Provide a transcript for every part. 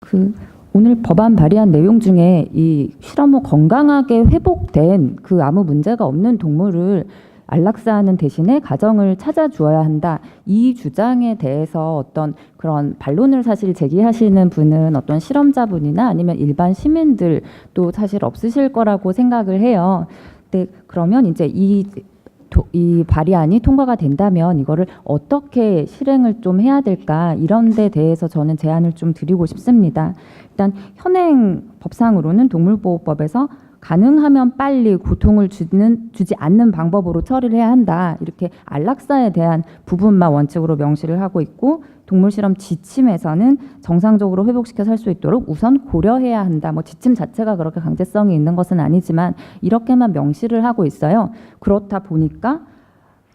그 오늘 법안 발의한 내용 중에 이 실험 후 건강하게 회복된 그 아무 문제가 없는 동물을 안락사하는 대신에 가정을 찾아주어야 한다. 이 주장에 대해서 어떤 그런 반론을 사실 제기하시는 분은 어떤 실험자분이나 아니면 일반 시민들도 사실 없으실 거라고 생각을 해요. 근데 그러면 이제 이 도- 이 발의안이 통과가 된다면 이거를 어떻게 실행을 좀 해야 될까 이런 데 대해서 저는 제안을 좀 드리고 싶습니다. 일단 현행 법상으로는 동물보호법에서 가능하면 빨리 고통을 주는 주지 않는 방법으로 처리를 해야 한다. 이렇게 안락사에 대한 부분만 원칙으로 명시를 하고 있고 동물 실험 지침에서는 정상적으로 회복시켜 살 수 있도록 우선 고려해야 한다. 뭐 지침 자체가 그렇게 강제성이 있는 것은 아니지만 이렇게만 명시를 하고 있어요. 그렇다 보니까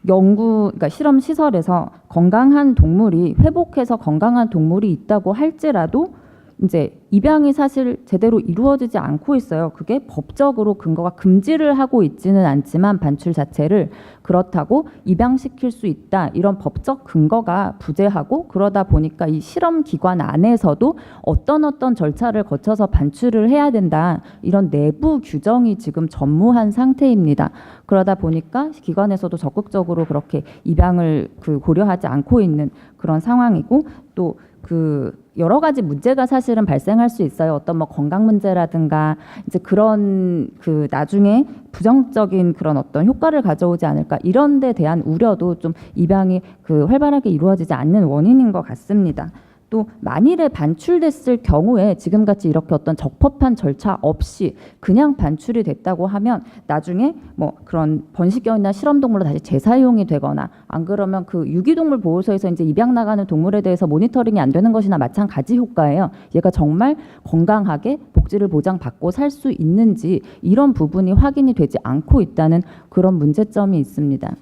연구, 그러니까 실험 시설에서 건강한 동물이 회복해서 건강한 동물이 있다고 할지라도 이제 입양이 사실 제대로 이루어지지 않고 있어요. 그게 법적으로 근거가 금지를 하고 있지는 않지만 반출 자체를 그렇다고 입양시킬 수 있다 이런 법적 근거가 부재하고 그러다 보니까 이 실험 기관 안에서도 어떤 어떤 절차를 거쳐서 반출을 해야 된다 이런 내부 규정이 지금 전무한 상태입니다. 그러다 보니까 기관에서도 적극적으로 그렇게 입양을 그 고려하지 않고 있는 그런 상황이고 또그 여러 가지 문제가 사실은 발생할 수 있어요. 어떤 뭐 건강 문제라든가 이제 그런 그 나중에 부정적인 그런 어떤 효과를 가져오지 않을까 이런 데 대한 우려도 좀 입양이 그 활발하게 이루어지지 않는 원인인 것 같습니다. 또 만일에 반출됐을 경우에 지금같이 이렇게 어떤 적법한 절차 없이 그냥 반출이 됐다고 하면 나중에 뭐 그런 번식견이나 실험동물로 다시 재사용이 되거나 안 그러면 그 유기동물 보호소에서 이제 입양 나가는 동물에 대해서 모니터링이 안 되는 것이나 마찬가지 효과예요. 얘가 정말 건강하게 복지를 보장받고 살 수 있는지 이런 부분이 확인이 되지 않고 있다는 그런 문제점이 있습니다.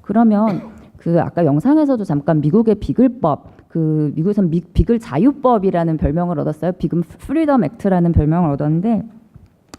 그러면 그 아까 영상에서도 잠깐 미국의 비글법 그 미국에선 미, 비글 자유법이라는 별명을 얻었어요. 비금 프리덤 액트라는 별명을 얻었는데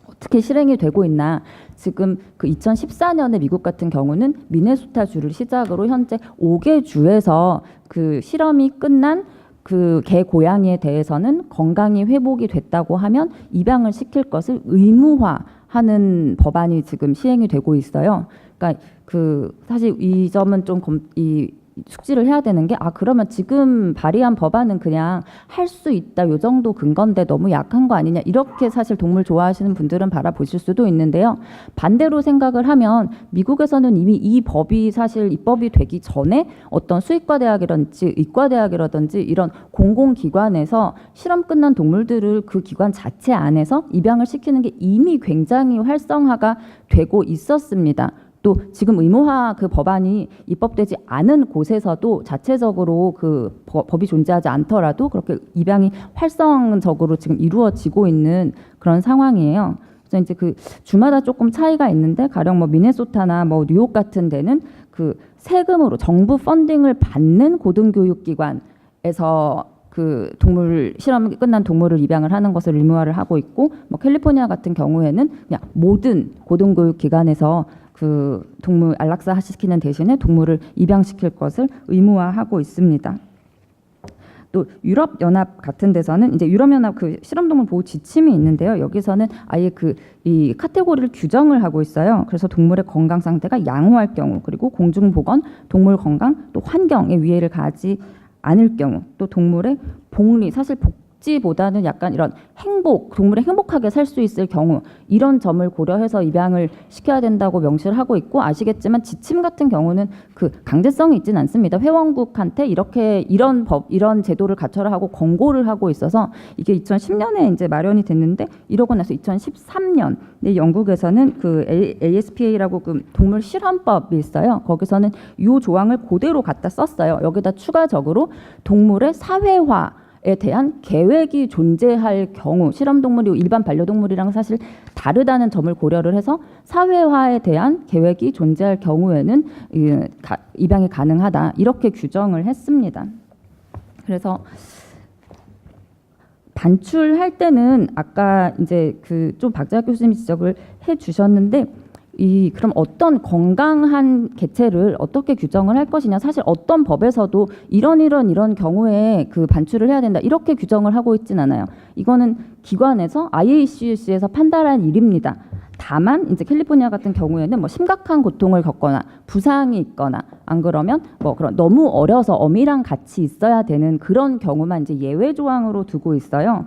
어떻게 실행이 되고 있나 지금 그 2014년에 미국 같은 경우는 미네소타 주를 시작으로 현재 5개 주에서 그 실험이 끝난 그 개 고양이에 대해서는 건강이 회복이 됐다고 하면 입양을 시킬 것을 의무화하는 법안이 지금 시행이 되고 있어요. 그러니까 그 사실 이 점은 좀이 숙지를 해야 되는 게 아 그러면 지금 발의한 법안은 그냥 할 수 있다 요 정도 근건데 너무 약한 거 아니냐 이렇게 사실 동물 좋아하시는 분들은 바라보실 수도 있는데요 반대로 생각을 하면 미국에서는 이미 이 법이 사실 입법이 되기 전에 어떤 수의과 대학이라든지 의과 대학이라든지 이런 공공기관에서 실험 끝난 동물들을 그 기관 자체 안에서 입양을 시키는 게 이미 굉장히 활성화가 되고 있었습니다. 또 지금 의무화 그 법안이 입법되지 않은 곳에서도 자체적으로 그 법- 법이 존재하지 않더라도 그렇게 입양이 활성적으로 지금 이루어지고 있는 그런 상황이에요. 그래서 이제 그 주마다 조금 차이가 있는데 가령 뭐 미네소타나 뭐 뉴욕 같은 데는 그 세금으로 정부 펀딩을 받는 고등교육기관에서 그 동물 실험 끝난 동물을 입양을 하는 것을 의무화를 하고 있고 뭐 캘리포니아 같은 경우에는 그냥 모든 고등교육 기관에서 그 동물 안락사 시키는 대신에 동물을 입양시킬 것을 의무화하고 있습니다. 또 유럽 연합 같은 데서는 이제 유럽 연합 그 실험동물 보호 지침이 있는데요. 여기서는 아예 그 이 카테고리를 규정을 하고 있어요. 그래서 동물의 건강 상태가 양호할 경우 그리고 공중 보건, 동물 건강, 또 환경에 위해를 가지 않을 경우 또 동물의 복리 사실 복 지보다는 약간 이런 행복 동물이 행복하게 살 수 있을 경우 이런 점을 고려해서 입양을 시켜야 된다고 명시를 하고 있고 아시겠지만 지침 같은 경우는 그 강제성이 있지는 않습니다. 회원국한테 이렇게 이런 법 이런 제도를 갖춰라 하고 권고를 하고 있어서 이게 2010년에 이제 마련이 됐는데 이러고 나서 2013년 영국에서는 그 ASPA라고 그 동물 실험법이 있어요. 거기서는 이 조항을 그대로 갖다 썼어요. 여기다 추가적으로 동물의 사회화 에 대한 계획이 존재할 경우 실험 동물이 일반 반려동물이랑 사실 다르다는 점을 고려를 해서 사회화에 대한 계획이 존재할 경우에는 입양이 가능하다 이렇게 규정을 했습니다. 그래서 반출할 때는 아까 이제 그 좀 박재학 교수님이 지적을 해 주셨는데 이 그럼 어떤 건강한 개체를 어떻게 규정을 할 것이냐 사실 어떤 법에서도 이런 이런 이런 경우에 그 반출을 해야 된다 이렇게 규정을 하고 있진 않아요. 이거는 기관에서 IACUC에서 판단한 일입니다. 다만 이제 캘리포니아 같은 경우에는 뭐 심각한 고통을 겪거나 부상이 있거나 안 그러면 뭐 그런 너무 어려서 어미랑 같이 있어야 되는 그런 경우만 이제 예외 조항으로 두고 있어요.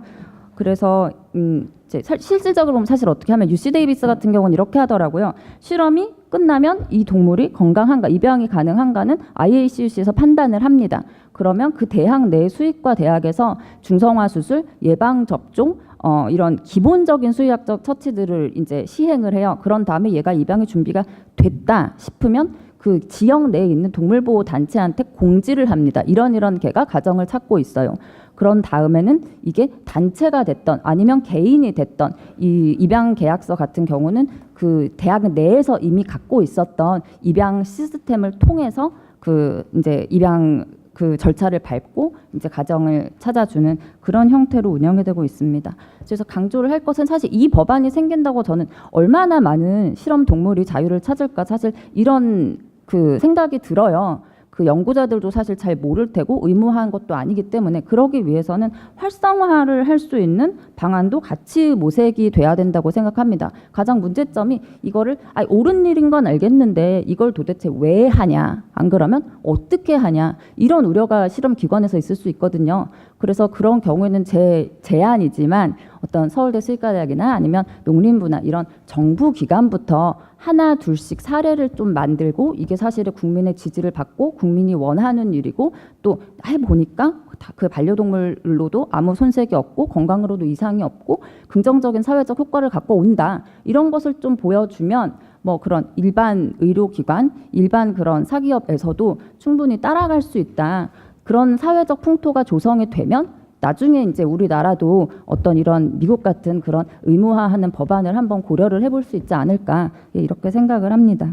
그래서 음 이제 살- 실질적으로 보면 사실 어떻게 하면 유시 데이비스 같은 경우는 이렇게 하더라고요. 실험이 끝나면 이 동물이 건강한가 입양이 가능한가는 IACUC에서 판단을 합니다. 그러면 그 대학 내 수의과 대학에서 중성화 수술, 예방 접종 어, 이런 기본적인 수의학적 처치들을 이제 시행을 해요. 그런 다음에 얘가 입양의 준비가 됐다 싶으면 그 지역 내에 있는 동물보호 단체한테 공지를 합니다. 이런 이런 개가 가정을 찾고 있어요. 그런 다음에는 이게 단체가 됐던 아니면 개인이 됐던 이 입양 계약서 같은 경우는 그 대학 내에서 이미 갖고 있었던 입양 시스템을 통해서 그 이제 입양 그 절차를 밟고 이제 가정을 찾아주는 그런 형태로 운영이 되고 있습니다. 그래서 강조를 할 것은 사실 이 법안이 생긴다고 저는 얼마나 많은 실험 동물이 자유를 찾을까 사실 이런 그 생각이 들어요. 그 연구자들도 사실 잘 모를 테고 의무화한 것도 아니기 때문에 그러기 위해서는 활성화를 할 수 있는 방안도 같이 모색이 돼야 된다고 생각합니다. 가장 문제점이 이거를 아 옳은 일인 건 알겠는데 이걸 도대체 왜 하냐? 안 그러면 어떻게 하냐? 이런 우려가 실험 기관에서 있을 수 있거든요. 그래서 그런 경우에는 제 제안이지만 어떤 서울대 수의과대학이나 아니면 농림부나 이런 정부 기관부터 하나 둘씩 사례를 좀 만들고 이게 사실은 국민의 지지를 받고 국민이 원하는 일이고 또 해보니까 다그 반려동물로도 아무 손색이 없고 건강으로도 이상이 없고 긍정적인 사회적 효과를 갖고 온다. 이런 것을 좀 보여주면 뭐 그런 일반 의료기관 일반 그런 사기업에서도 충분히 따라갈 수 있다 그런 사회적 풍토가 조성이 되면 나중에 이제 우리나라도 어떤 이런 미국 같은 그런 의무화하는 법안을 한번 고려를 해볼 수 있지 않을까 예, 이렇게 생각을 합니다.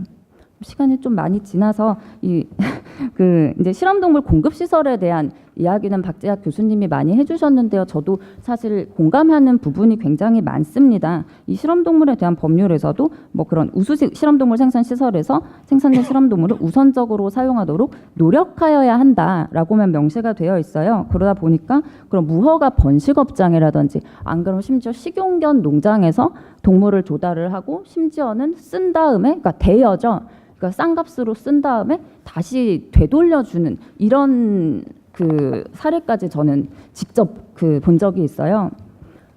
시간이 좀 많이 지나서 이 그 이제 실험동물 공급 시설에 대한 이야기는 박재학 교수님이 많이 해주셨는데요. 저도 사실 공감하는 부분이 굉장히 많습니다. 이 실험동물에 대한 법률에서도 뭐 그런 우수 시- 실험동물 생산 시설에서 생산된 실험동물을 우선적으로 사용하도록 노력하여야 한다라고만 명시가 되어 있어요. 그러다 보니까 그런 무허가 번식업장이라든지 안 그러면 심지어 식용견 농장에서 동물을 조달을 하고 심지어는 쓴 다음에 그러니까 대여죠. 그러니까 싼 값으로 쓴 다음에 다시 되돌려주는 이런 그 사례까지 저는 직접 그 본 적이 있어요.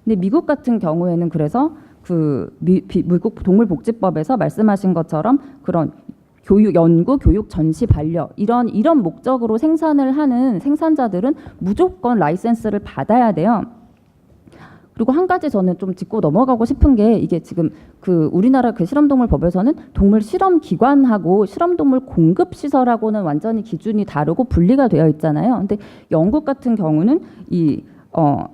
근데 미국 같은 경우에는 그래서 그 미, 비- 미국 동물복지법에서 말씀하신 것처럼 그런 교육 연구 교육 전시 반려 이런 이런 목적으로 생산을 하는 생산자들은 무조건 라이센스를 받아야 돼요. 그리고 한 가지 저는 좀 짚고 넘어가고 싶은 게 이게 지금 그 우리나라 그 실험동물 법에서는 동물 실험 기관하고 실험동물 공급 시설하고는 완전히 기준이 다르고 분리가 되어 있잖아요. 근데 영국 같은 경우는 이 어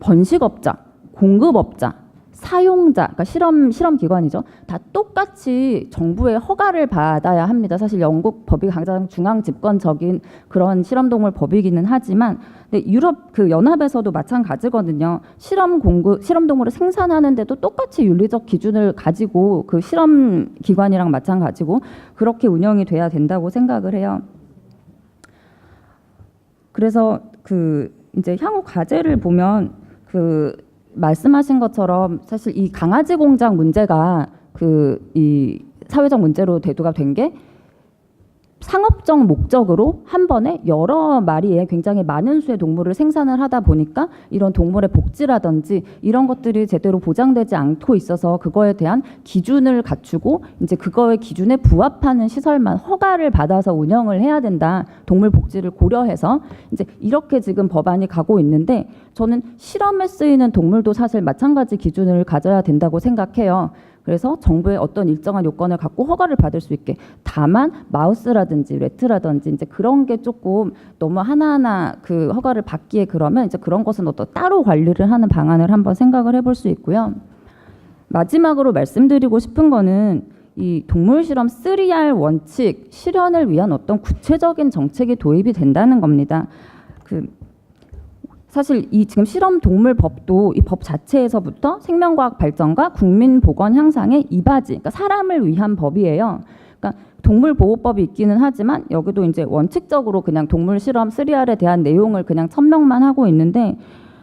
번식업자, 공급업자, 사용자, 그러니까 실험 실험 기관이죠. 다 똑같이 정부의 허가를 받아야 합니다. 사실 영국 법이 가장 중앙 집권적인 그런 실험 동물 법이기는 하지만 유럽 그 연합에서도 마찬가지거든요. 실험 공급 실험 동물을 생산하는데도 똑같이 윤리적 기준을 가지고 그 실험 기관이랑 마찬가지고 그렇게 운영이 돼야 된다고 생각을 해요. 그래서 그 이제 향후 과제를 보면 그 말씀하신 것처럼 사실 이 강아지 공장 문제가 그 이 사회적 문제로 대두가 된게 상업적 목적으로 한 번에 여러 마리의 굉장히 많은 수의 동물을 생산을 하다 보니까 이런 동물의 복지라든지 이런 것들이 제대로 보장되지 않고 있어서 그거에 대한 기준을 갖추고 이제 그거의 기준에 부합하는 시설만 허가를 받아서 운영을 해야 된다. 동물 복지를 고려해서 이제 이렇게 지금 법안이 가고 있는데 저는 실험에 쓰이는 동물도 사실 마찬가지 기준을 가져야 된다고 생각해요. 그래서 정부의 어떤 일정한 요건을 갖고 허가를 받을 수 있게 다만 마우스라든지 레트라든지 이제 그런 게 조금 너무 하나하나 그 허가를 받기에 그러면 이제 그런 것은 어떤 따로 관리를 하는 방안을 한번 생각을 해볼 수 있고요. 마지막으로 말씀드리고 싶은 거는 이 동물 실험 3R 원칙 실현을 위한 어떤 구체적인 정책이 도입이 된다는 겁니다. 그 사실 이 지금 실험 동물 법도 이 법 자체에서부터 생명과학 발전과 국민 보건 향상의 이바지, 그러니까 사람을 위한 법이에요. 그러니까 동물 보호법이 있기는 하지만 여기도 이제 원칙적으로 그냥 동물 실험 3R에 대한 내용을 그냥 천명만 하고 있는데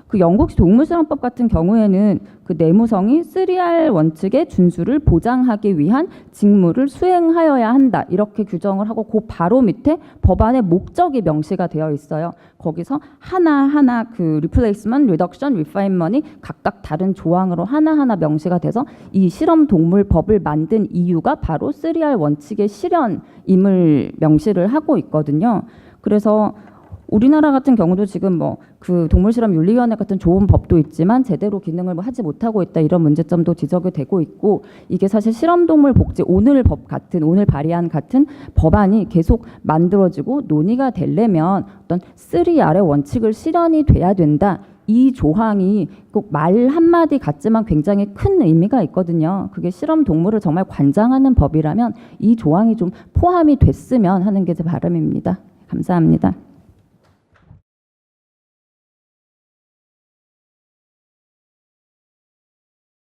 그 영국 동물실험법 같은 경우에는 그 내무성이 3R 원칙의 준수를 보장하기 위한 직무를 수행하여야 한다 이렇게 규정을 하고 그 바로 밑에 법안의 목적이 명시가 되어 있어요. 거기서 하나 하나 그 replacement, reduction, refinement이 각각 다른 조항으로 하나 하나 명시가 돼서 이 실험 동물 법을 만든 이유가 바로 3R 원칙의 실현임을 명시를 하고 있거든요. 그래서 우리나라 같은 경우도 지금 뭐 그 동물실험 윤리위원회 같은 좋은 법도 있지만 제대로 기능을 뭐 하지 못하고 있다 이런 문제점도 지적이 되고 있고 이게 사실 실험동물 복지 오늘 법 같은 오늘 발의안 같은 법안이 계속 만들어지고 논의가 되려면 어떤 3R의 원칙을 실현이 돼야 된다. 이 조항이 꼭 말 한마디 같지만 굉장히 큰 의미가 있거든요. 그게 실험 동물을 정말 관장하는 법이라면 이 조항이 좀 포함이 됐으면 하는 게 제 바람입니다. 감사합니다.